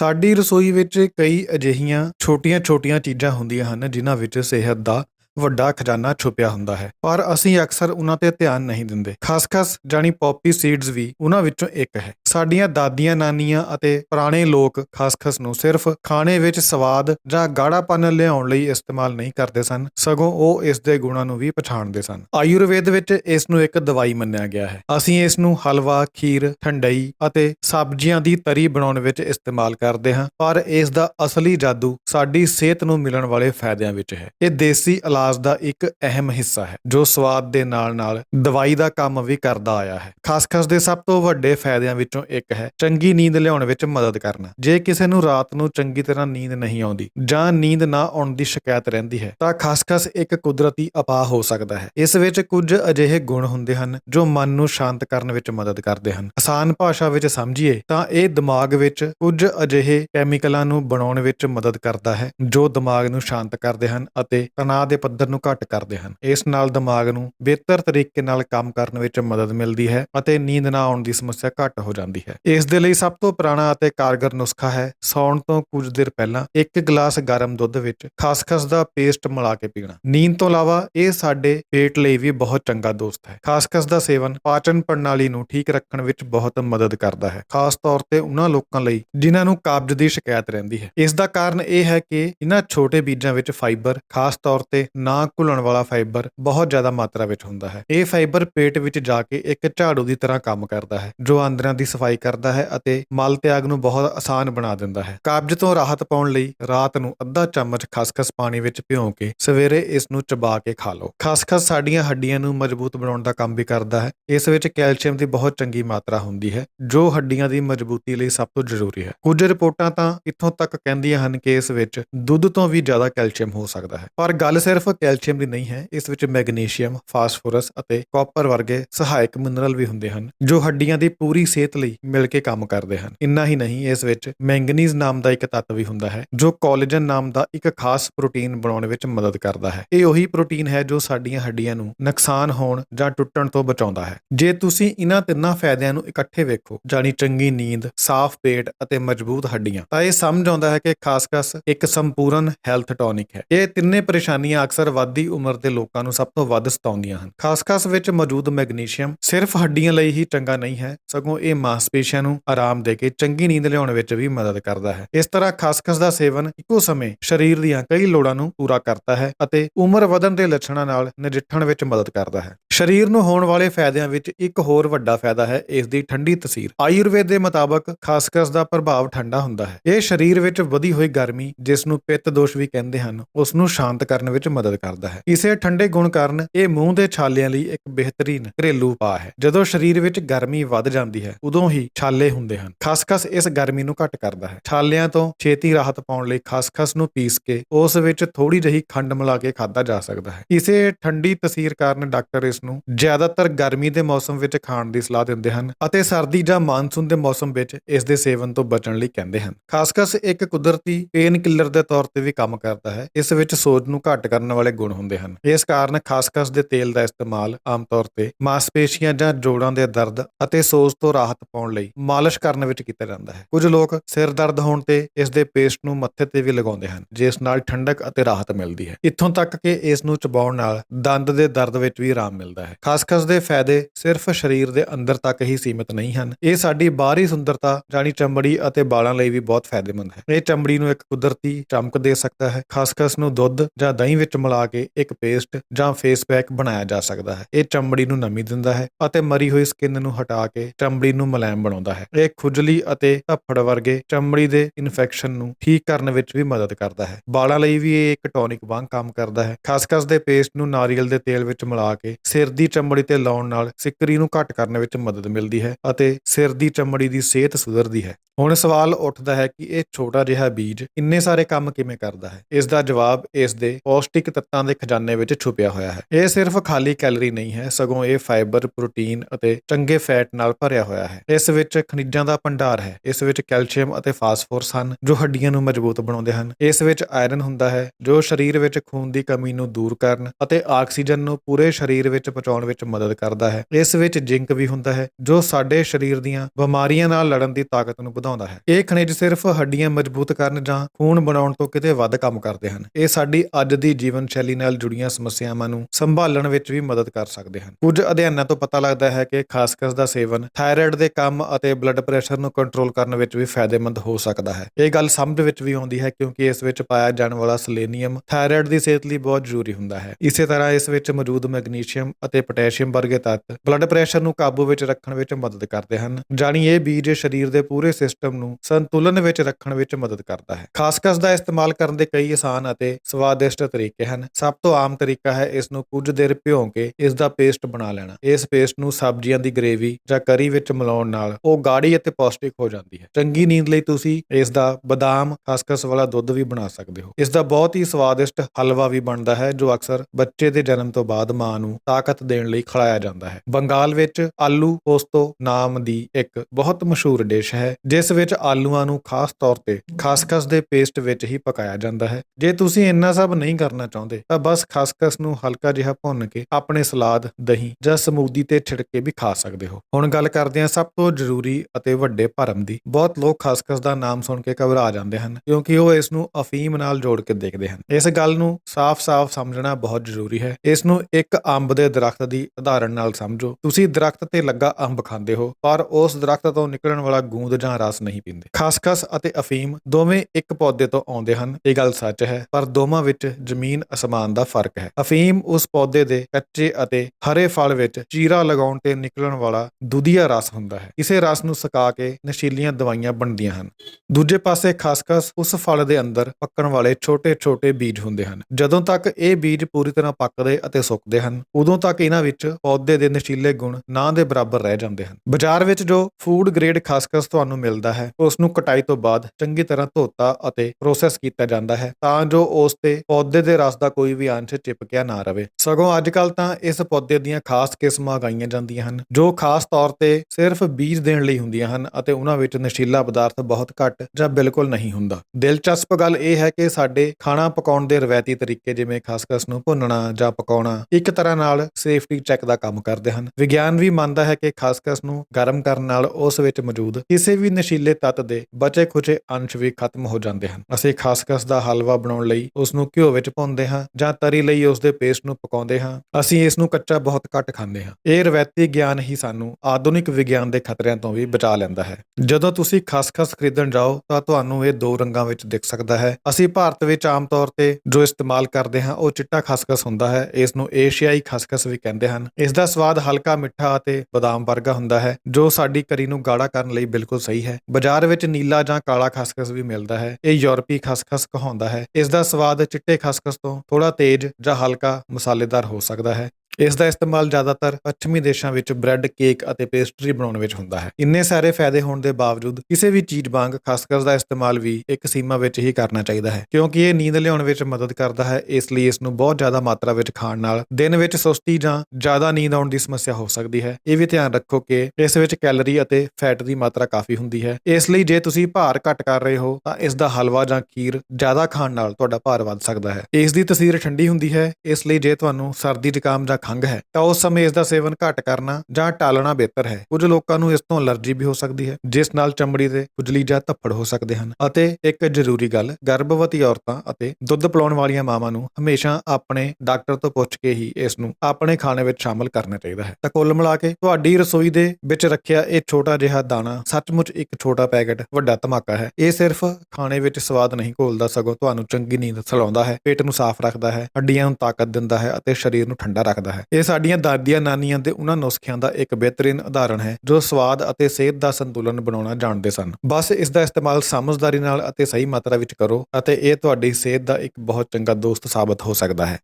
ਸਾਡੀ ਰਸੋਈ ਵਿੱਚ ਕਈ ਅਜਿਹੀਆਂ ਛੋਟੀਆਂ-ਛੋਟੀਆਂ ਚੀਜ਼ਾਂ ਹੁੰਦੀਆਂ ਹਨ, ਜਿਨ੍ਹਾਂ ਵਿੱਚ ਸਿਹਤ ਦਾ ਵੱਡਾ ਖਜ਼ਾਨਾ ਛੁਪਿਆ ਹੁੰਦਾ ਹੈ। ਪਰ ਅਸੀਂ ਅਕਸਰ ਉਹਨਾਂ ਤੇ ਧਿਆਨ ਨਹੀਂ ਦਿੰਦੇ। ਖਸਖਸ ਜਾਨੀ ਪੌਪੀ ਸੀਡਸ ਵੀ ਉਹਨਾਂ ਵਿੱਚੋਂ ਇੱਕ ਹੈ। ਸਾਡੀਆਂ ਦਾਦੀਆਂ, ਨਾਨੀਆਂ ਅਤੇ ਪੁਰਾਣੇ ਲੋਕ ਖਸਖਸ ਨੂੰ ਸਿਰਫ ਖਾਣੇ ਵਿੱਚ ਸਵਾਦ ਜਾਂ ਗਾੜਾਪਨ ਲਿਆਉਣ ਲਈ ਇਸਤੇਮਾਲ ਨਹੀਂ ਕਰਦੇ ਸਨ, ਸਗੋਂ ਉਹ ਇਸ ਦੇ ਗੁਣਾਂ ਨੂੰ ਵੀ ਪਛਾਣਦੇ ਸਨ। ਆਯੁਰਵੇਦ ਵਿੱਚ ਇਸ ਨੂੰ ਇੱਕ ਦਵਾਈ ਮੰਨਿਆ ਗਿਆ ਹੈ। ਅਸੀਂ ਇਸ ਨੂੰ ਹਲਵਾ, ਖੀਰ, ਠੰਡਈ ਅਤੇ ਸਬਜ਼ੀਆਂ ਦੀ ਤਰੀ ਬਣਾਉਣ ਵਿੱਚ ਇਸਤੇਮਾਲ ਕਰਦੇ ਹਾਂ, ਪਰ ਇਸ ਦਾ ਅਸਲੀ ਜਾਦੂ ਸਾਡੀ ਸਿਹਤ ਨੂੰ ਮਿਲਣ ਵਾਲੇ ਫਾਇਦਿਆਂ ਵਿੱਚ ਹੈ। ਇਹ ਦੇਸੀ ਇਲਾਜ ਦਾ ਇੱਕ ਅਹਿਮ ਹਿੱਸਾ ਹੈ, ਜੋ ਸਵਾਦ ਦੇ ਨਾਲ-ਨਾਲ ਦਵਾਈ ਦਾ ਕੰਮ ਵੀ ਕਰਦਾ ਆਇਆ ਹੈ। ਖਸਖਸ ਦੇ ਸਭ ਤੋਂ ਵੱਡੇ ਫਾਇਦਿਆਂ ਵਿੱਚੋਂ ਇੱਕ ਹੈ। ਚੰਗੀ ਨੀਂਦ ਲਿਆਉਣ ਵਿੱਚ ਮਦਦ ਕਰਨਾ। ਜੇ ਕਿਸੇ ਨੂੰ ਰਾਤ ਨੂੰ ਚੰਗੀ ਤਰ੍ਹਾਂ ਨੀਂਦ ਨਹੀਂ ਆਉਂਦੀ ਜਾਂ ਨੀਂਦ ਨਾ ਆਉਣ ਦੀ ਸ਼ਿਕਾਇਤ ਰਹਿੰਦੀ ਹੈ, ਤਾਂ ਖਸਖਸ ਇੱਕ ਕੁਦਰਤੀ ਉਪਾਅ ਹੋ ਸਕਦਾ ਹੈ। ਇਸ ਵਿੱਚ ਕੁਝ ਅਜਿਹੇ ਗੁਣ ਹੁੰਦੇ ਹਨ ਜੋ ਮਨ ਨੂੰ ਸ਼ਾਂਤ ਕਰਨ ਵਿੱਚ ਮਦਦ ਕਰਦੇ ਹਨ। ਆਸਾਨ ਭਾਸ਼ਾ ਵਿੱਚ ਸਮਝੀਏ ਤਾਂ ਇਹ ਦਿਮਾਗ ਵਿੱਚ ਕੁਝ ਅਜਿਹੇ ਕੈਮੀਕਲਾਂ ਨੂੰ ਬਣਾਉਣ ਵਿੱਚ ਮਦਦ ਕਰਦਾ ਹੈ ਜੋ ਦਿਮਾਗ ਨੂੰ ਸ਼ਾਂਤ ਕਰਦੇ ਹਨ ਅਤੇ ਤਣਾਅ ਦੇ ਪੱਧਰ ਨੂੰ ਘੱਟ ਕਰਦੇ ਹਨ। ਇਸ ਨਾਲ ਦਿਮਾਗ ਨੂੰ ਬਿਹਤਰ ਤਰੀਕੇ ਨਾਲ ਕੰਮ ਕਰਨ ਵਿੱਚ ਮਦਦ ਮਿਲਦੀ ਹੈ ਅਤੇ ਨੀਂਦ ਨਾ ਆਉਣ ਦੀ ਸਮੱਸਿਆ ਘੱਟ ਹੋ ਜਾਂਦੀ ਹੈ। ਇਸ ਦੇ ਲਈ ਸਭ ਤੋਂ ਪੁਰਾਣਾ ਅਤੇ ਕਾਰਗਰ ਨੁਸਖਾ ਹੈ, ਸੌਣ ਤੋਂ ਕੁਝ ਦੇਰ ਪਹਿਲਾਂ ਇੱਕ ਗਲਾਸ ਗਰਮ ਦੁੱਧ ਵਿੱਚ ਖਸਖਸ ਦਾ ਪੇਸਟ ਮਿਲਾ ਕੇ ਪੀਣਾ। ਨੀਂਦ ਤੋਂ ਇਲਾਵਾ ਇਹ ਸਾਡੇ ਪੇਟ ਲਈ ਵੀ ਬਹੁਤ ਚੰਗਾ ਦੋਸਤ ਹੈ। ਖਸਖਸ ਦਾ ਸੇਵਨ ਪਾਚਨ ਪ੍ਰਣਾਲੀ ਨੂੰ ਠੀਕ ਰੱਖਣ ਵਿੱਚ ਬਹੁਤ ਮਦਦ ਕਰਦਾ ਹੈ, ਖਾਸ ਤੌਰ ਤੇ ਉਹਨਾਂ ਲੋਕਾਂ ਲਈ ਜਿਨ੍ਹਾਂ ਨੂੰ ਕਾਬਜ਼ ਦੀ ਸ਼ਿਕਾਇਤ ਰਹਿੰਦੀ ਹੈ। ਇਸ ਦਾ ਕਾਰਨ ਇਹ ਹੈ ਕਿ ਇਹਨਾਂ ਛੋਟੇ ਬੀਜਾਂ ਵਿੱਚ ਫਾਈਬਰ, ਖਾਸ ਤੌਰ ਤੇ ਨਾ ਘੁਲਣ ਵਾਲਾ ਫਾਈਬਰ, ਬਹੁਤ ਜ਼ਿਆਦਾ ਮਾਤਰਾ ਵਿੱਚ ਹੁੰਦਾ ਹੈ। ਇਹ ਫਾਈਬਰ ਪੇਟ ਵਿੱਚ ਜਾ ਕੇ ਇੱਕ ਝਾੜੂ ਦੀ ਤਰ੍ਹਾਂ ਕੰਮ ਕਰਦਾ ਹੈ, ਜੋ ਆਂਦਰਾਂ ਦੀ ਸਫ਼ਾਈ ਕਰਦਾ ਹੈ ਅਤੇ ਮਲ ਤਿਆਗ ਨੂੰ ਬਹੁਤ ਆਸਾਨ ਬਣਾ ਦਿੰਦਾ ਹੈ। ਕਬਜ਼ ਤੋਂ ਰਾਹਤ ਪਾਉਣ ਲਈ ਰਾਤ ਨੂੰ ਅੱਧਾ ਚਮਚ ਖਸਖਸ ਪਾਣੀ ਵਿੱਚ ਭਿਓ ਕੇ ਸਵੇਰੇ ਇਸ ਨੂੰ ਚਬਾ ਕੇ ਖਾ ਲਓ। ਖਸਖਸ ਸਾਡੀਆਂ ਹੱਡੀਆਂ ਨੂੰ ਮਜ਼ਬੂਤ ਬਣਾਉਣ ਦਾ ਕੰਮ ਵੀ ਕਰਦਾ ਹੈ। ਇਸ ਵਿੱਚ ਕੈਲਸ਼ੀਅਮ ਦੀ ਬਹੁਤ ਚੰਗੀ ਮਾਤਰਾ ਹੁੰਦੀ ਹੈ, ਜੋ ਹੱਡੀਆਂ ਦੀ ਮਜ਼ਬੂਤੀ ਲਈ ਸਭ ਤੋਂ ਜ਼ਰੂਰੀ ਹੈ। ਕੁਝ ਰਿਪੋਰਟਾਂ ਤਾਂ ਇੱਥੋਂ ਤੱਕ ਕਹਿੰਦੀਆਂ ਹਨ ਕਿ ਇਸ ਵਿੱਚ ਦੁੱਧ ਤੋਂ ਵੀ ਜ਼ਿਆਦਾ ਕੈਲਸ਼ੀਅਮ ਹੋ ਸਕਦਾ ਹੈ। ਪਰ ਗੱਲ ਸਿਰਫ ਕੈਲਸ਼ੀਅਮ ਦੀ ਨਹੀਂ ਹੈ, ਇਸ ਵਿੱਚ ਮੈਗਨੀਸ਼ੀਅਮ, ਫਾਸਫੋਰਸ ਅਤੇ ਕਾਪਰ ਵਰਗੇ ਸਹਾਇਕ ਮਿਨਰਲ ਵੀ ਹੁੰਦੇ ਹਨ, ਜੋ ਹੱਡੀਆਂ ਦੀ ਪੂਰੀ ਸਿਹਤ ਲਈ ਮਿਲ ਕੇ ਕੰਮ ਕਰਦੇ ਹਨ। ਇੰਨਾ ਹੀ ਨਹੀਂ, ਇਸ ਵਿੱਚ ਮੈਂਗਨੀਜ਼ ਨਾਮ ਦਾ ਇੱਕ ਤੱਤ ਵੀ ਹੁੰਦਾ ਹੈ, ਜੋ ਕੋਲੇਜਨ ਨਾਮ ਦਾ ਇੱਕ ਖਾਸ ਪ੍ਰੋਟੀਨ ਬਣਾਉਣ ਵਿੱਚ ਮਦਦ ਕਰਦਾ ਹੈ। ਇਹ ਉਹੀ ਪ੍ਰੋਟੀਨ ਹੈ ਜੋ ਸਾਡੀਆਂ ਹੱਡੀਆਂ ਨੂੰ ਨੁਕਸਾਨ ਹੋਣ ਜਾਂ ਟੁੱਟਣ ਤੋਂ ਬਚਾਉਂਦਾ ਹੈ। ਜੇ ਤੁਸੀਂ ਇਹਨਾਂ ਤਿੰਨਾਂ ਫਾਇਦਿਆਂ ਨੂੰ ਇਕੱਠੇ ਵੇਖੋ ਜਾਨੀ ਚੰਗੀ ਨੀਂਦ, ਸਾਫ਼ ਪੇਟ ਅਤੇ ਮਜ਼ਬੂਤ ਹੱਡੀਆਂ, ਤਾਂ ਇਹ ਸਮਝ ਆਉਂਦਾ ਹੈ ਕਿ ਖਾਸਕਸ ਇੱਕ ਸੰਪੂਰਨ ਹੈਲਥ ਟੌਨਿਕ ਹੈ। ਇਹ ਤਿੰਨੇ ਪਰੇਸ਼ਾਨੀਆਂ ਅਕਸਰ ਵੱਧਦੀ ਉਮਰ ਦੇ ਲੋਕਾਂ ਨੂੰ ਸਭ ਤੋਂ ਵੱਧ ਸਤਾਉਂਦੀਆਂ ਹਨ। ਖਾਸਕਸ ਵਿੱਚ ਮੌਜੂਦ ਮੈਗਨੀਸ਼ੀਅਮ ਸਿਰਫ ਹੱਡੀਆਂ ਲਈ ਹੀ ਚੰਗਾ ਨਹੀਂ ਹੈ, ਸਗੋਂ ਇਹ ਮਾਸਪੇਸ਼ੀਆਂ ਨੂੰ ਆਰਾਮ ਦੇ ਕੇ ਚੰਗੀ ਨੀਂਦ ਲਿਆਉਣ ਵਿੱਚ ਵੀ ਮਦਦ ਕਰਦਾ ਹੈ। ਇਸ ਤਰ੍ਹਾਂ ਖਸਖਸ ਦਾ ਸੇਵਨ ਇੱਕੋ ਸਮੇਂ ਸਰੀਰ ਦੀਆਂ ਕਈ ਲੋੜਾਂ ਨੂੰ ਪੂਰਾ ਕਰਦਾ ਹੈ ਅਤੇ ਉਮਰ ਵਧਣ ਦੇ ਲੱਛਣਾਂ ਨਾਲ ਨਜਿੱਠਣ ਵਿੱਚ ਮਦਦ ਕਰਦਾ ਹੈ। ਸਰੀਰ ਨੂੰ ਹੋਣ ਵਾਲੇ ਫਾਇਦਿਆਂ ਵਿੱਚ ਇੱਕ ਹੋਰ ਵੱਡਾ ਫਾਇਦਾ ਹੈ, ਇਸ ਦੀ ਠੰਡੀ ਤਸੀਰ। ਆਯੁਰਵੇਦ ਦੇ ਮੁਤਾਬਕ ਖਸਖਸ ਦਾ ਪ੍ਰਭਾਵ ਠੰਡਾ ਹੁੰਦਾ ਹੈ। ਇਹ ਸਰੀਰ ਵਿੱਚ ਵਧੀ ਹੋਈ ਗਰਮੀ, ਜਿਸ ਨੂੰ ਪਿੱਤ ਦੋਸ਼ ਵੀ ਕਹਿੰਦੇ ਹਨ, ਉਸ ਨੂੰ ਸ਼ਾਂਤ ਕਰਨ ਵਿੱਚ ਮਦਦ ਕਰਦਾ ਹੈ। ਇਸੇ ਠੰਡੇ ਗੁਣ ਕਾਰਨ ਇਹ ਮੂੰਹ ਦੇ ਛਾਲਿਆਂ ਲਈ ਇੱਕ ਬਿਹਤਰੀਨ ਘਰੇਲੂ ਉਪਾਅ ਹੈ। ਜਦੋਂ ਸਰੀਰ ਵਿੱਚ ਗਰਮੀ ਵੱਧ ਜਾਂਦੀ ਹੈ, ਉਦੋਂ ਹੀ ਛਾਲੇ ਹੁੰਦੇ ਹਨ। ਖਸਖਸ ਇਸ ਗਰਮੀ ਨੂੰ ਘੱਟ ਕਰਦਾ ਹੈ। ਛਾਲਿਆਂ ਤੋਂ ਛੇਤੀ ਰਾਹਤ ਪਾਉਣ ਲਈ ਖਸਖਸ ਨੂੰ ਪੀਸ ਕੇ ਉਸ ਵਿੱਚ ਥੋੜੀ ਜਿਹੀ ਖੰਡ ਮਿਲਾ ਕੇ ਖਾਧਾ ਜਾ ਸਕਦਾ ਹੈ। ਇਸੇ ਠੰਡੀ ਤਸੀਰ ਕਾਰਨ ਡਾਕਟਰ ਇਸ ਨੂੰ ਜ਼ਿਆਦਾਤਰ ਗਰਮੀ ਦੇ ਮੌਸਮ ਵਿੱਚ ਖਾਣ ਦੀ ਸਲਾਹ ਦਿੰਦੇ ਹਨ ਅਤੇ ਸਰਦੀ ਜਾਂ ਮਾਨਸੂਨ ਦੇ ਮੌਸਮ ਵਿੱਚ ਇਸ ਦੇ ਸੇਵਨ ਤੋਂ ਬਚਣ ਲਈ ਕਹਿੰਦੇ ਹਨ। ਖਸਖਸ ਇੱਕ ਕੁਦਰਤੀ ਪੇਨ ਕਿਲਰ ਦੇ ਤੌਰ ਤੇ ਵੀ ਕੰਮ ਕਰਦਾ ਹੈ। ਇਸ ਵਿੱਚ ਸੋਜ ਨੂੰ ਘੱਟ ਕਰਨ ਵਾਲੇ ਗੁਣ ਹੁੰਦੇ ਹਨ। ਇਸ ਕਾਰਨ ਖਸਖਸ ਦੇ ਤੇਲ ਦਾ ਇਸਤੇਮਾਲ ਆਮ ਤੌਰ ਤੇ ਮਾਸਪੇਸ਼ੀਆਂ ਜਾਂ ਜੋੜਾਂ ਦੇ ਦਰਦ ਅਤੇ ਸੋਜ ਤੋਂ ਰਾਹਤ ਪਾਉਣ ਲਈ ਮਾਲਿਸ਼ ਕਰਨ ਵਿੱਚ ਕੀਤਾ ਜਾਂਦਾ ਹੈ। ਕੁਝ ਲੋਕ ਸਿਰ ਦਰਦ ਹੋਣ ਤੇ ਇਸ ਦੇ ਪੇਸਟ ਨੂੰ ਮੱਥੇ ਤੇ ਵੀ ਲਗਾਉਂਦੇ ਹਨ, ਜਿਸ ਨਾਲ ਠੰਡਕ ਅਤੇ ਰਾਹਤ ਮਿਲਦੀ ਹੈ। ਇੱਥੋਂ ਤੱਕ ਕਿ ਇਸ ਨੂੰ ਚਬਾਉਣ ਨਾਲ ਦੰਦ ਦੇ ਦਰਦ ਵਿੱਚ ਵੀ ਆਰਾਮ ਮਿਲਦਾ ਹੈ। ਖਸਖਸ ਦੇ ਫਾਇਦੇ ਸਿਰਫ ਸਰੀਰ ਦੇ ਅੰਦਰ ਤੱਕ ਹੀ ਸੀਮਿਤ ਨਹੀਂ ਹਨ। ਇਹ ਸਾਡੀ ਬਾਹਰੀ ਸੁੰਦਰਤਾ ਜਾਨੀ ਚਮੜੀ ਅਤੇ ਵਾਲਾਂ ਲਈ ਵੀ ਬਹੁਤ ਫਾਇਦੇਮੰਦ ਹੈ। ਇਹ ਚਮੜੀ ਨੂੰ ਇੱਕ ਕੁਦਰਤੀ ਚਮਕ ਦੇ ਸਕਦਾ ਹੈ। ਖਸਖਸ ਨੂੰ ਦੁੱਧ ਜਾਂ ਦਹੀਂ ਵਿੱਚ ਮਿਲਾ ਕੇ ਇੱਕ ਪੇਸਟ ਜਾਂ ਫੇਸ ਪੈਕ ਬਣਾਇਆ ਜਾ ਸਕਦਾ ਹੈ। ਇਹ ਚਮੜੀ ਨੂੰ ਨਮੀ ਦਿੰਦਾ ਹੈ ਅਤੇ ਮਰੀ ਹੋਈ ਸਕਿਨ ਨੂੰ ਹਟਾ ਕੇ ਚਮੜੀ ਨੂੰ ਮੁਲਾਇਮ ਬਣਾਉਂਦਾ ਹੈ। ਇਹ ਖੁਜਲੀ ਅਤੇ ਧੱਫੜ ਵਰਗੇ ਚਮੜੀ ਦੇ ਇਨਫੈਕਸ਼ਨ ਨੂੰ ਠੀਕ ਕਰਨ ਵਿੱਚ ਵੀ ਮਦਦ ਕਰਦਾ ਹੈ। ਵਾਲਾਂ ਲਈ ਵੀ ਇਹ ਇੱਕ ਟੌਨਿਕ ਵਾਂਗ ਕੰਮ ਕਰਦਾ ਹੈ। ਖਸਖਸ ਦੇ ਪੇਸਟ ਨੂੰ ਨਾਰੀਅਲ ਦੇ ਤੇਲ ਵਿੱਚ ਮਿਲਾ ਕੇ ਸਿਰ ਦੀ ਚਮੜੀ ਤੇ ਲਾਉਣ ਨਾਲ ਸਿੱਕਰੀ ਨੂੰ ਘੱਟ ਕਰਨ ਵਿੱਚ ਮਦਦ ਮਿਲਦੀ ਹੈ ਅਤੇ ਸਿਰ ਦੀ ਚਮੜੀ ਦੀ ਸਿਹਤ ਸੁਧਰਦੀ ਹੈ। ਹੁਣ ਸਵਾਲ ਉੱਠਦਾ ਹੈ ਕਿ ਇਹ ਛੋਟਾ ਜਿਹਾ ਬੀਜ ਇੰਨੇ ਸਾਰੇ ਕੰਮ ਕਿਵੇਂ ਕਰਦਾ ਹੈ? ਇਸ ਦਾ ਜਵਾਬ ਇਸ ਦੇ ਪੌਸ਼ਟਿਕ ਤੱਤਾਂ ਦੇ ਖਜ਼ਾਨੇ ਵਿੱਚ ਛੁਪਿਆ ਹੋਇਆ ਹੈ। ਇਹ ਸਿਰਫ ਖਾਲੀ ਕੈਲਰੀ ਨਹੀਂ ਹੈ, ਸਗੋਂ ਇਹ ਫਾਈਬਰ, ਪ੍ਰੋਟੀਨ ਅਤੇ ਚੰਗੇ ਫੈਟ ਨਾਲ ਭਰਿਆ ਹੋਇਆ ਹੈ। ਇਸ ਵਿੱਚ ਖਣਿਜਾਂ ਦਾ ਭੰਡਾਰ ਹੈ। ਇਸ ਵਿੱਚ ਕੈਲਸ਼ੀਅਮ ਅਤੇ ਫਾਸਫੋਰਸ ਹਨ, ਜੋ ਹੱਡੀਆਂ ਨੂੰ ਮਜ਼ਬੂਤ ਬਣਾਉਂਦੇ ਹਨ। ਇਸ ਵਿੱਚ ਆਇਰਨ ਹੁੰਦਾ ਹੈ, ਜੋ ਸਰੀਰ ਵਿੱਚ ਖੂਨ ਦੀ ਕਮੀ ਨੂੰ ਦੂਰ ਕਰਨ ਅਤੇ ਆਕਸੀਜਨ ਨੂੰ ਪੂਰੇ ਸਰੀਰ ਵਿੱਚ ਪਹੁੰਚਾਉਣ ਵਿੱਚ ਮਦਦ ਕਰਦਾ ਹੈ। ਇਸ ਵਿੱਚ ਜ਼ਿੰਕ ਵੀ ਹੁੰਦਾ ਹੈ, ਜੋ ਸਾਡੇ ਸਰੀਰ ਦੀਆਂ ਬਿਮਾਰੀਆਂ ਨਾਲ ਲੜਨ ਦੀ ਤਾਕਤ ਨੂੰ ਵਧਾਉਂਦਾ ਹੈ। ਇਹ ਖਣਿਜ ਸਿਰਫ ਹੱਡੀਆਂ ਮਜ਼ਬੂਤ ਕਰਨ ਜਾਂ ਖੂਨ ਬਣਾਉਣ ਤੋਂ ਕਿਤੇ ਵੱਧ ਕੰਮ ਕਰਦੇ ਹਨ। ਇਹ ਸਾਡੀ ਅੱਜ ਦੀ ਜੀਵਨ ਸ਼ੈਲੀ ਨਾਲ ਜੁੜੀਆਂ ਸਮੱਸਿਆਵਾਂ ਨੂੰ ਸੰਭਾਲਣ ਵਿੱਚ ਵੀ ਮਦਦ ਕਰ ਸਕਦੇ ਹਨ। ਕੁਝ ਅਧਿਐਨਾਂ ਤੋਂ ਪਤਾ ਲੱਗਦਾ ਹੈ ਕਿ ਖਾਸਕਸ ਦਾ ਸੇਵਨ ਥਾਇਰਾਇਡ ਦੇ ਕੰਮ ਅਤੇ ਬਲੱਡ ਪ੍ਰੈਸ਼ਰ ਨੂੰ ਕੰਟਰੋਲ ਕਰਨ ਵਿੱਚ ਵੀ ਫਾਇਦੇਮੰਦ ਹੋ ਸਕਦਾ ਹੈ। ਇਹ ਗੱਲ ਸਮਝ ਵਿੱਚ ਵੀ ਆਉਂਦੀ ਹੈ ਕਿਉਂਕਿ ਇਸ ਵਿੱਚ ਪਾਇਆ ਜਾਣ ਵਾਲਾ ਸਲੇਨੀਅਮ ਥਾਇਰਾਇਡ ਦੀ ਸਿਹਤ ਲਈ ਬਹੁਤ ਜ਼ਰੂਰੀ ਹੁੰਦਾ ਹੈ। ਇਸੇ ਤਰ੍ਹਾਂ ਇਸ ਵਿੱਚ ਮੌਜੂਦ ਮੈਗਨੀਸ਼ੀਅਮ ਅਤੇ ਪੋਟਾਸ਼ੀਅਮ ਵਰਗੇ ਤੱਤ ਬਲੱਡ ਪ੍ਰੈਸ਼ਰ ਨੂੰ ਕਾਬੂ ਵਿੱਚ ਰੱਖਣ ਵਿੱਚ ਮਦਦ ਕਰਦੇ ਹਨ। ਜਾਣੀ ਇਹ ਬੀਜ ਸਰੀਰ ਦੇ ਪੂਰੇ ਸਿਸਟਮ ਨੂੰ ਸੰਤੁਲਨ ਵਿੱਚ ਰੱਖਣ ਵਿੱਚ ਮਦਦ ਕਰਦਾ ਹੈ। ਖਾਸਕਸ ਦਾ ਇਸਤੇਮਾਲ ਕਰਨ ਦੇ ਕਈ ਆਸਾਨ ਅਤੇ ਸਵਾਦਿਸ਼ਟ ਤਰੀਕੇ ਹਨ। ਸਭ ਤੋਂ ਆਮ ਤਰੀਕਾ ਹੈ ਇਸ ਨੂੰ ਕੁਝ ਦੇਰ ਭਿਓ ਕੇ ਇਸ ਦਾ ਪੇਸਟ ਬਣਾ ਲੈਣਾ। ਇਸ ਪੇਸਟ ਨੂੰ ਸਬਜ਼ੀਆਂ ਦੀ ਗ੍ਰੇਵੀ ਜਾਂ ਕਰੀ ਵਿੱਚ ਮਿਲਾਉਣ ਨਾਲ ਉਹ ਗਾੜੀ ਅਤੇ ਪੌਸ਼ਟਿਕ ਹੋ ਜਾਂਦੀ ਹੈ। ਚੰਗੀ ਨੀਂਦ ਲਈ ਤੁਸੀਂ ਇਸ ਦਾ ਬਦਾਮ, ਖਸਖਸ ਵਾਲਾ ਦੁੱਧ ਵੀ ਬਣਾ ਸਕਦੇ ਹੋ। ਇਸ ਦਾ ਬਹੁਤ ਹੀ ਸਵਾਦਿਸ਼ਟ ਹਲਵਾ ਵੀ ਬਣਦਾ ਹੈ, ਜੋ ਅਕਸਰ ਬੱਚੇ ਦੇ ਜਨਮ ਤੋਂ ਬਾਅਦ ਮਾਂ ਨੂੰ ਤਾਕਤ ਦੇਣ ਲਈ ਖਿਲਾਇਆ ਜਾਂਦਾ ਹੈ। ਬੰਗਾਲ ਵਿੱਚ ਆਲੂ ਪੋਸਤੋ ਨਾਮ ਦੀ ਇੱਕ ਬਹੁਤ ਮਸ਼ਹੂਰ ਡਿਸ਼ ਹੈ, ਜਿਸ ਵਿੱਚ ਆਲੂਆਂ ਨੂੰ ਖਾਸ ਤੌਰ ਤੇ ਖਸਖਸ ਦੇ ਪੇਸਟ ਵਿੱਚ ਹੀ ਪਕਾਇਆ ਜਾਂਦਾ ਹੈ। ਜੇ ਤੁਸੀਂ ਇੰਨਾ ਸਭ ਨਹੀਂ ਕਰਨਾ ਚਾਹੁੰਦੇ, ਤਾਂ ਬਸ ਖਸਖਸ ਨੂੰ ਹਲਕਾ ਜਿਹਾ ਭੁੰਨ ਕੇ ਆਪਣੇ ਸਲਾਦ, ਦਹੀਂ ਜਾਂ ਸਮੂਦੀ ਤੇ ਛਿੜਕ ਕੇ ਵੀ ਖਾ ਸਕਦੇ ਹੋ। ਹੁਣ ਗੱਲ ਕਰਦੇ ਹਾਂ ਸਭ ਤੋਂ ਜ਼ਰੂਰੀ ਅਤੇ ਵੱਡੇ ਭਰਮ ਦੀ। ਬਹੁਤ ਲੋਕ ਖਸਖਸ ਦਾ ਨਾਮ ਸੁਣ ਕੇ ਘਬਰਾ ਜਾਂਦੇ ਹਨ, ਕਿਉਂਕਿ ਉਹ ਇਸ ਨੂੰ ਅਫੀਮ ਨਾਲ ਜੋੜ ਕੇ ਦੇਖਦੇ ਹਨ। ਇਸ ਗੱਲ ਨੂੰ ਸਾਫ਼-ਸਾਫ਼ ਸਮਝਣਾ ਬਹੁਤ ਜ਼ਰੂਰੀ ਹੈ। ਇਸ ਨੂੰ ਇੱਕ ਅੰਬ ਦੇ ਦਰਖਤ ਦੀ ਉਦਾਹਰਣ ਨਾਲ ਸਮਝੋ। ਤੁਸੀਂ ਦਰਖਤ ਤੇ ਲੱਗਾ ਅੰਬ ਖਾਂਦੇ ਹੋ, ਪਰ ਉਸ ਦਰਖਤ ਤੋਂ ਨਿਕਲਣ ਵਾਲਾ ਗੂੰਦ ਜਾਂ ਰਸ ਨਹੀਂ ਪੀਂਦੇ। ਖਸਖਸ ਅਤੇ ਅਫੀਮ ਦੋਵੇਂ ਇੱਕ ਪੌਦੇ ਤੋਂ ਆਉਂਦੇ ਹਨ, ਇਹ ਗੱਲ ਸੱਚ ਹੈ, ਪਰ ਦੋਵਾਂ ਵਿੱਚ ਜ਼ਮੀਨ ਅਸਮਾਨ ਦਾ ਫ਼ਰਕ ਹੈ। ਅਫੀਮ ਉਸ ਪੌਦੇ ਦੇ ਕੱਚੇ ਅਤੇ ਹਰੇ ਫਲ ਵਿੱਚ ਚੀਰਾ ਲਗਾਉਣ ਤੇ ਨਿਕਲਣ ਵਾਲਾ ਦੁਧੀਆ ਰਸ ਹੁੰਦਾ ਹੈ। ਇਸੇ ਰਸ ਨੂੰ ਸੁਕਾ ਕੇ ਨਸ਼ੀਲੀਆਂ ਦਵਾਈਆਂ ਬਣਦੀਆਂ ਹਨ। ਦੂਜੇ ਪਾਸੇ ਖਸਖਸ ਉਸ ਫਲ ਦੇ ਅੰਦਰ ਪੱਕਣ ਵਾਲੇ ਛੋਟੇ-ਛੋਟੇ ਬੀਜ ਹੁੰਦੇ ਹਨ। ਜਦੋਂ ਤੱਕ ਇਹ ਬੀਜ ਪੂਰੀ ਤਰ੍ਹਾਂ ਪੱਕਦੇ ਅਤੇ ਸੁੱਕਦੇ ਹਨ, ਉਦੋਂ ਤੱਕ ਇਹਨਾਂ ਵਿੱਚ ਪੌਦੇ ਦੇ ਨਸ਼ੀਲੇ ਗੁਣ ਨਾ ਦੇ ਬਰਾਬਰ ਰਹਿ ਜਾਂਦੇ ਹਨ। ਬਾਜ਼ਾਰ ਵਿੱਚ ਜੋ ਫੂਡ ਗ੍ਰੇਡ ਖਸਖਸ ਤੁਹਾਨੂੰ ਮਿਲਦਾ ਹੈ, ਉਸ ਨੂੰ ਕਟਾਈ ਤੋਂ ਬਾਅਦ ਚੰਗੀ ਤਰ੍ਹਾਂ ਧੋਤਾ ਅਤੇ ਪ੍ਰੋਸੈਸ ਕੀਤਾ ਜਾਂਦਾ ਹੈ ਤਾਂ ਜੋ ਉਸ ਤੇ ਪੌਦੇ ਦੇ ਰਸ ਦਾ ਕੋਈ ਵੀ ਅੰਸ਼ ਚਿਪਕਿਆ ਨਾ ਰਹੇ ਸਗੋਂ ਅੱਜਕੱਲ ਤਾਂ ਇਸ ਪੌਦੇ ਦੀਆਂ ਖਾਸ ਕਿਸਮਾਂ ਉਗਾਈਆਂ ਜਾਂਦੀਆਂ ਹਨ, ਜੋ ਖਾਸ ਤੌਰ ਤੇ ਸਿਰਫ ਬੀਜ ਦੇਣ ਲਈ ਹੁੰਦੀਆਂ ਹਨ ਅਤੇ ਉਹਨਾਂ ਵਿੱਚ ਨਸ਼ੀਲਾ ਪਦਾਰਥ ਬਹੁਤ ਘੱਟ ਜਾਂ ਬਿਲਕੁਲ ਨਹੀਂ ਹੁੰਦਾ। ਦਿਲਚਸਪ ਗੱਲ ਇਹ ਹੈ ਕਿ ਸਾਡੇ ਖਾਣਾ ਪਕਾਉਣ ਦੇ ਰਵਾਇਤੀ ਤਰੀਕੇ ਜਿਵੇਂ ਖਸਖਸ ਨੂੰ ਭੁੰਨਣਾ ਜਾਂ ਪਕਾਉਣਾ, ਇੱਕ ਤਰ੍ਹਾਂ ਨਾਲ ਸੇਫਟੀ ਚੈੱਕ ਦਾ ਕੰਮ ਕਰਦੇ ਹਨ। ਵਿਗਿਆਨ ਵੀ ਮੰਨਦਾ ਹੈ ਕਿ ਖਸਖਸ ਨੂੰ ਗਰਮ ਕਰਨ ਨਾਲ ਉਸ ਵਿੱਚ ਮੌਜੂਦ ਕਿਸੇ ਵੀ ਨਸ਼ੀਲੇ ਤੱਤ ਦੇ ਬਚੇ ਖੁਚੇ ਅੰਸ਼ ਵੀ ਖਤਮ ਹੋ ਜਾਂਦੇ ਹਨ। ਅਸੀਂ ਖਸਖਸ ਦਾ ਹਲਵਾ ਬਣਾਉਣ ਲਈ ਉਸ ਨੂੰ ਘਿਓ ਵਿੱਚ ਭੁੰਨਦੇ ਹਾਂ ਜਾਂ ਤਰੀ ਲਈ ਉਸ ਦੇ ਪੇਸਟ ਨੂੰ ਪਕਾਉਂਦੇ ਹਾਂ। ਅਸੀਂ ਇਸ ਨੂੰ ਕੱਚਾ ਬਹੁਤ ਘੱਟ ਖਾਂਦੇ ਹਾਂ। ਇਹ ਰਵਾਇਤੀ ਗਿਆਨ ਹੀ ਸਾਨੂੰ ਆਧੁਨਿਕ ਵਿਗਿਆਨ ਦੇ ਖਤਰਿਆਂ ਤੋਂ ਵੀ ਬਚਾ ਲੈਂਦਾ ਹੈ। ਜਦੋਂ ਤੁਸੀਂ ਖਸਖਸ ਖਰੀਦਣ ਜਾਓ, ਤਾਂ ਤੁਹਾਨੂੰ ਇਹ ਦੋ ਰੰਗਾਂ ਵਿੱਚ ਦਿਖ ਸਕਦਾ ਹੈ। ਅਸੀਂ ਭਾਰਤ ਵਿੱਚ ਆਮ ਤੌਰ ਤੇ ਜੋ ਇਸਤੇਮਾਲ ਕਰਦੇ ਹਾਂ, ਉਹ ਚਿੱਟਾ ਖਸਖਸ ਹੁੰਦਾ ਹੈ। ਇਸ ਨੂੰ ਏਸ਼ੀਆਈ ਖਸਖਸ ਵੀ ਕਹਿੰਦੇ ਹਨ। ਇਸ ਦਾ ਸਵਾਦ ਹਲਕਾ, ਮਿੱਠਾ ਅਤੇ ਬਦਾਮ ਵਰਗਾ ਹੁੰਦਾ ਹੈ, ਜੋ ਸਾਡੀ ਕਰੀ ਨੂੰ ਗਾੜਾ ਕਰਨ ਲਈ ਬਿਲਕੁਲ ਸਹੀ ਹੈ। ਬਾਜ਼ਾਰ ਵਿੱਚ ਨੀਲਾ ਜਾਂ ਕਾਲਾ ਖਸਖਸ ਵੀ ਮਿਲਦਾ ਹੈ। ਇਹ ਯੂਰਪੀ ਖਸਖਸ ਕਹਾਉਂਦਾ ਹੈ। ਇਸ ਦਾ ਸਵਾਦ ਚਿੱਟੇ ਖਸਖਸ ਤੋਂ ਥੋੜਾ ਤੇਜ਼ ਜਾਂ ਹਲਕਾ, ਮਸਾਲੇਦਾਰ ਹੋ ਸਕਦਾ ਹੈ। ਇਸ ਦਾ ਇਸਤੇਮਾਲ ਜ਼ਿਆਦਾਤਰ ਪੱਛਮੀ ਦੇਸ਼ਾਂ ਵਿੱਚ ਬ੍ਰੈਡ, ਕੇਕ ਅਤੇ ਪੇਸਟਰੀ ਬਣਾਉਣ ਵਿੱਚ ਹੁੰਦਾ ਹੈ। ਇੰਨੇ ਸਾਰੇ ਫਾਇਦੇ ਹੋਣ ਦੇ ਬਾਵਜੂਦ ਕਿਸੇ ਵੀ ਚੀਜ਼ ਵਾਂਗ ਖਸਖਸ ਦਾ ਇਸਤੇਮਾਲ ਵੀ ਇੱਕ ਸੀਮਾ ਵਿੱਚ ਹੀ ਕਰਨਾ ਚਾਹੀਦਾ ਹੈ, ਕਿਉਂਕਿ ਇਹ ਨੀਂਦ ਲਿਆਉਣ ਵਿੱਚ ਮਦਦ ਕਰਦਾ ਹੈ, ਇਸ ਲਈ ਇਸ ਨੂੰ ਬਹੁਤ ਜ਼ਿਆਦਾ ਮਾਤਰਾ ਵਿੱਚ ਖਾਣ ਨਾਲ ਦਿਨ ਵਿੱਚ ਸੁਸਤੀ ਜਾਂ ਜ਼ਿਆਦਾ ਨੀਂਦ ਆਉਣ ਦੀ ਸਮੱਸਿਆ ਹੋ ਸਕਦੀ ਹੈ। ਇਹ ਵੀ ਧਿਆਨ ਰੱਖੋ ਕਿ ਇਸ ਵਿੱਚ ਕੈਲਰੀ ਅਤੇ ਫੈਟ ਦੀ ਮਾਤਰਾ ਕਾਫੀ ਹੁੰਦੀ ਹੈ। ਇਸ ਲਈ ਜੇ ਤੁਸੀਂ ਭਾਰ ਘੱਟ ਕਰ ਰਹੇ ਹੋ, ਤਾਂ ਇਸ ਦਾ ਹਲਵਾ ਜਾਂ ਖੀਰ ਜ਼ਿਆਦਾ ਖਾਣ ਨਾਲ ਤੁਹਾਡਾ ਭਾਰ ਵੱਧ ਸਕਦਾ ਹੈ। ਇਸ ਦੀ ਤਸੀਰ ਠੰਡੀ ਹੁੰਦੀ ਹੈ, ਇਸ ਲਈ ਜੇ ਤੁਹਾਨੂੰ ਸਰਦੀ ਜ਼ੁਕਾਮ ਜਾਂ ਖੰਘ ਹੈ, ਤਾਂ ਉਸ ਸਮੇਂ ਇਸ ਦਾ ਸੇਵਨ ਘੱਟ ਕਰਨਾ ਜਾਂ ਟਾਲਣਾ ਬਿਹਤਰ ਹੈ। ਕੁਝ ਲੋਕਾਂ ਨੂੰ ਇਸ ਤੋਂ ਅਲਰਜੀ ਵੀ ਹੋ ਸਕਦੀ ਹੈ, ਜਿਸ ਨਾਲ ਚਮੜੀ ਤੇ ਖੁਜਲੀ ਜਾਂ ਧੱਫੜ ਹੋ ਸਕਦੇ ਹਨ। ਅਤੇ ਇੱਕ ਜ਼ਰੂਰੀ ਗੱਲ, ਗਰਭਵਤੀ ਔਰਤਾਂ ਅਤੇ ਦੁੱਧ ਪਿਲਾਉਣ ਵਾਲੀਆਂ ਮਾਵਾਂ ਨੂੰ ਹਮੇਸ਼ਾ ਆਪਣੇ ਡਾਕਟਰ ਤੋਂ ਪੁੱਛ ਕੇ ਹੀ ਇਸ ਨੂੰ ਆਪਣੇ ਖਾਣੇ ਵਿੱਚ ਸ਼ਾਮਲ ਕਰਨਾ ਚਾਹੀਦਾ ਹੈ। ਤਾਂ ਕੁੱਲ ਮਿਲਾ ਕੇ ਤੁਹਾਡੀ ਰਸੋਈ ਦੇ ਵਿੱਚ ਰੱਖਿਆ ਇਹ ਛੋਟਾ ਜਿਹਾ ਦਾਣਾ ਸੱਚਮੁੱਚ ਇੱਕ ਛੋਟਾ ਪੈਕੇਟ ਵੱਡਾ ਧਮਾਕਾ ਹੈ। ਇਹ ਸਿਰਫ ਖਾਣੇ ਵਿੱਚ ਸਵਾਦ ਨਹੀਂ ਘੋਲਦਾ, ਸਗੋਂ ਤੁਹਾਨੂੰ ਚੰਗੀ ਨੀਂਦ ਸਲਾਉਂਦਾ ਹੈ, ਪੇਟ ਨੂੰ ਸਾਫ਼ ਰੱਖਦਾ ਹੈ, ਹੱਡੀਆਂ ਨੂੰ ਤਾਕਤ ਦਿੰਦਾ ਹੈ ਅਤੇ ਸਰੀਰ ਨੂੰ ਠੰਡਾ ਰੱਖਦਾ ਹੈ। ਇਹ ਸਾਡੀਆਂ ਦਾਦੀਆਂ, ਨਾਨੀਆਂ ਦੇ ਉਹਨਾਂ ਨੁਸਖਿਆਂ ਦਾ ਇੱਕ ਬਿਹਤਰੀਨ ਉਦਾਹਰਣ ਹੈ, ਜੋ ਸਵਾਦ ਅਤੇ ਸਿਹਤ ਦਾ ਸੰਤੁਲਨ ਬਣਾਉਣਾ ਜਾਣਦੇ ਸਨ। ਬਸ ਇਸ ਦਾ ਇਸਤੇਮਾਲ ਸਮਝਦਾਰੀ ਨਾਲ ਅਤੇ ਸਹੀ ਮਾਤਰਾ ਵਿੱਚ ਕਰੋ ਅਤੇ ਇਹ ਤੁਹਾਡੀ ਸਿਹਤ ਦਾ ਇੱਕ ਬਹੁਤ ਚੰਗਾ ਦੋਸਤ ਸਾਬਤ ਹੋ ਸਕਦਾ ਹੈ।